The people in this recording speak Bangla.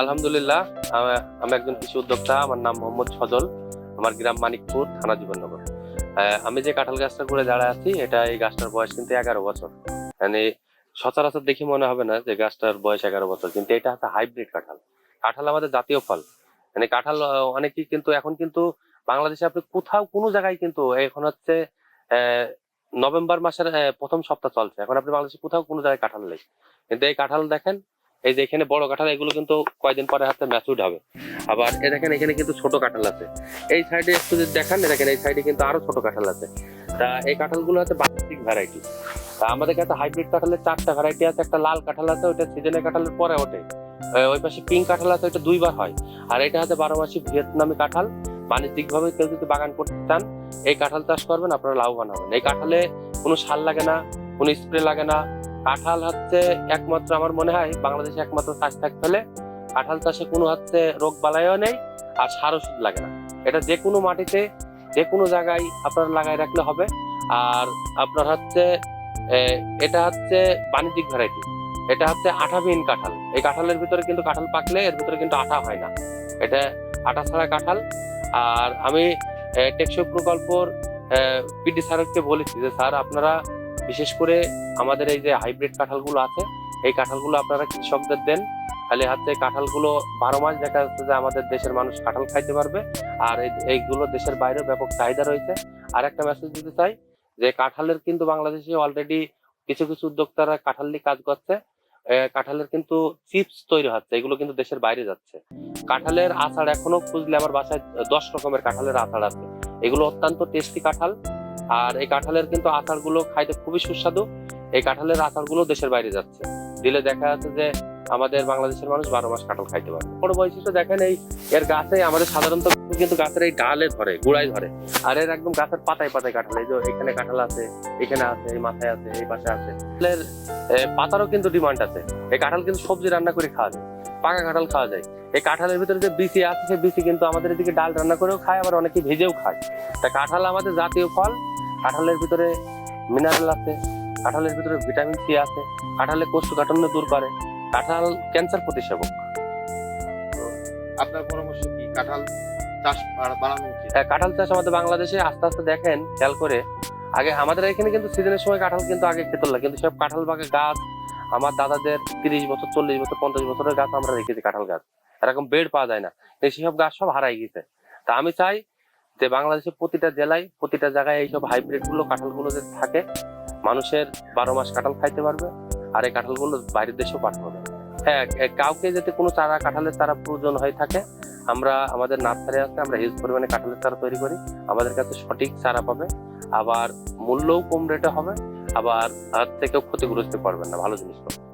আলহামদুলিল্লাহ, আমি একজন কৃষি উদ্যোক্তা, আমার নাম মোহাম্মদ সজল আমার গ্রাম মানিকপুর, থানা জীবননগর আমি যে কাঁঠাল গাছটা করে দাঁড়ায় আছি, এটা এই গাছটার বয়স কিন্তু এগারো বছর। মানে সচরাচর দেখে মনে হবে না যে গাছটার বয়স এগারো বছর, কিন্তু এটা হচ্ছে হাইব্রিড কাঁঠাল। কাঁঠাল আমাদের জাতীয় ফল। মানে কাঁঠাল অনেকেই কিন্তু এখন কিন্তু বাংলাদেশে আপনি কোথাও কোনো জায়গায় কিন্তু এখন হচ্ছে নভেম্বর মাসের প্রথম সপ্তাহ চলছে। এখন আপনি বাংলাদেশে কোথাও কোনো জায়গায় কাঁঠাল নেই। কিন্তু এই কাঁঠাল দেখেন এই যে এখানে বড় কাঁঠাল, এগুলো কিন্তু কয়েকদিন পরে হাতে ম্যাচুড হবে। আবার এ দেখেন, এখানে কিন্তু ছোট কাঁঠাল আছে। এই সাইডে একটু যদি দেখেন দেখেন, এই সাইডে কিন্তু আরও ছোট কাঁঠাল আছে। তা এই কাঁঠালগুলো হচ্ছে বাণিজ্যিক ভ্যারাইটি তা আমাদের কাছে হাইব্রিড কাঁঠালের চারটা ভ্যারাইটি আছে। একটা লাল কাঁঠাল আছে ওটা সিজনের কাঁঠালের পরে ওঠে। ওই পাশে পিঙ্ক কাঁঠাল আছে ওটা দুইবার হয়। আর এটা হচ্ছে বারো মাসি ভিয়েতনামি কাঁঠাল। বাণিজ্যিক ভাবে কেউ যদি বাগান করতে চান, এই কাঁঠাল চাষ করবেন, আপনারা লাভবান হবেন। এই কাঁঠালে কোনো সার লাগে না, কোনো স্প্রে লাগে না। কাঁঠাল হচ্ছে একমাত্র আমার মনে হয়, বাংলাদেশে একমাত্র চাষ থাকতে হলে কাঁঠাল চাষে কোনো হচ্ছে রোগ বালাইও নেই আর সার ওষুধ লাগে না। এটা যে কোনো মাটিতে, যে কোনো জায়গায় আপনার লাগাই রাখলে হবে। আর আপনার হচ্ছে এটা হচ্ছে বাণিজ্যিক ভ্যারাইটি এটা হচ্ছে আঠাবিহীন কাঁঠাল। এই কাঁঠালের ভিতরে কিন্তু কাঁঠাল পাকলে এর ভিতরে কিন্তু আঠা হয় না। এটা আঠা ছাড়া কাঁঠাল। আর আমি টেকসই প্রকল্পর পিডি স্যারকে বলেছি যে, স্যার আপনারা বিশেষ করে আমাদের এই যে হাইব্রিড কাঁঠালগুলো আছে, এই কাঁঠালগুলো আপনারা কৃষকদের দেন তাহলে হচ্ছে কাঁঠালগুলো বারো মাস দেখা যাচ্ছে যে আমাদের দেশের মানুষ কাঁঠাল খাইতে পারবে, আর এই- এইগুলো দেশের বাইরেও ব্যাপক চাহিদা রয়েছে। আর একটা মেসেজ দিতে চাই, যে কাঁঠালের কিন্তু বাংলাদেশে অলরেডি কিছু কিছু উদ্যোক্তারা কাঁঠাল নিয়ে কাজ করছে কাঁঠালের কিন্তু চিপস তৈরি হচ্ছে, এগুলো কিন্তু দেশের বাইরে যাচ্ছে। কাঁঠালের আচার এখনও খুঁজলে আমার বাসায় দশ রকমের কাঁঠালের আচার আছে, এগুলো অত্যন্ত টেস্টি কাঁঠাল আর এই কাঁঠালের কিন্তু আচারগুলো খাইতে খুবই সুস্বাদু। এই কাঁঠালের আচারগুলো দেশের বাইরে যাচ্ছে। দিলে দেখা যাচ্ছে যে আমাদের বাংলাদেশের মানুষ বারো মাস কাঁঠাল খাইতে পারে বড় বৈশিষ্ট্য দেখেন এই এর গাছে আমাদের সাধারণত কিন্তু গাছের এই ডালে ধরে গোড়ায় ধরে। আর এর একদম গাছের পাতায় পাতায় কাঁঠাল। এই যে এখানে কাঁঠাল আছে এখানে আছে এই মাথায় আছে এই পাশে আছে। কাঁঠালের এ, পাতারও কিন্তু ডিমান্ড আছে। এই কাঁঠাল কিন্তু সবজি রান্না করে খাওয়া যায় পাকা কাঁঠাল খাওয়া যায়। এই কাঁঠালের ভিতরে যে বিচি আছে সেই বিচি কিন্তু আমাদের এদিকে ডাল রান্না করেও খায় আবার অনেকে ভেজেও খায়। তা কাঁঠাল আমাদের জাতীয় ফল। কাঁঠালের ভিতরে মিনারেল আছে কাঁঠালের ভিতরে ভিটামিন সি আছে কাঁঠালে কোষ্ঠকাঠিন্য দূর করে। কাঁঠাল ক্যান্সার প্রতিষেধক। আপনার পরামর্শ কি? কাঁঠাল চাষ বাড়ানো উচিত? হ্যাঁ, কাঁঠাল চাষ আমাদের বাংলাদেশে আস্তে আস্তে দেখেন খেয়াল করে। আগে আমাদের এখানে কিন্তু সিজনের সময় কাঁঠাল কিন্তু আগে খেত না কিন্তু সব কাঁঠাল বাগে গাছ আমার দাদাদের তিরিশ বছর চল্লিশ বছর পঞ্চাশ বছরের গাছ আমরা রেখেছি কাঁঠাল গাছ। এরকম বেড পাওয়া যায় না। এই সেসব গাছ সব হারাই গেছে। তা আমি চাই যে বাংলাদেশের প্রতিটা জেলায়, প্রতিটা জায়গায় এইসব হাইব্রিডগুলো কাঁঠালগুলো যে থাকে, মানুষের বারো মাস কাঁঠাল খাইতে পারবে আর এই কাঁঠালগুলো বাইরের দেশেও পাঠাবে হ্যাঁ কাউকে যাতে কোনো চারা, কাঁঠালের চারা প্রয়োজন হয়ে থাকে, আমরা, আমাদের নার্সারি আছে, আমরা হিউজ পরিমাণে কাঁঠালের চারা তৈরি করি। আমাদের কাছে সঠিক চারা পাবে, আবার মূল্যও কম রেটে হবে, আবার হাত থেকেও ক্ষতিগ্রস্ত করবেন না, ভালো জিনিস পাবে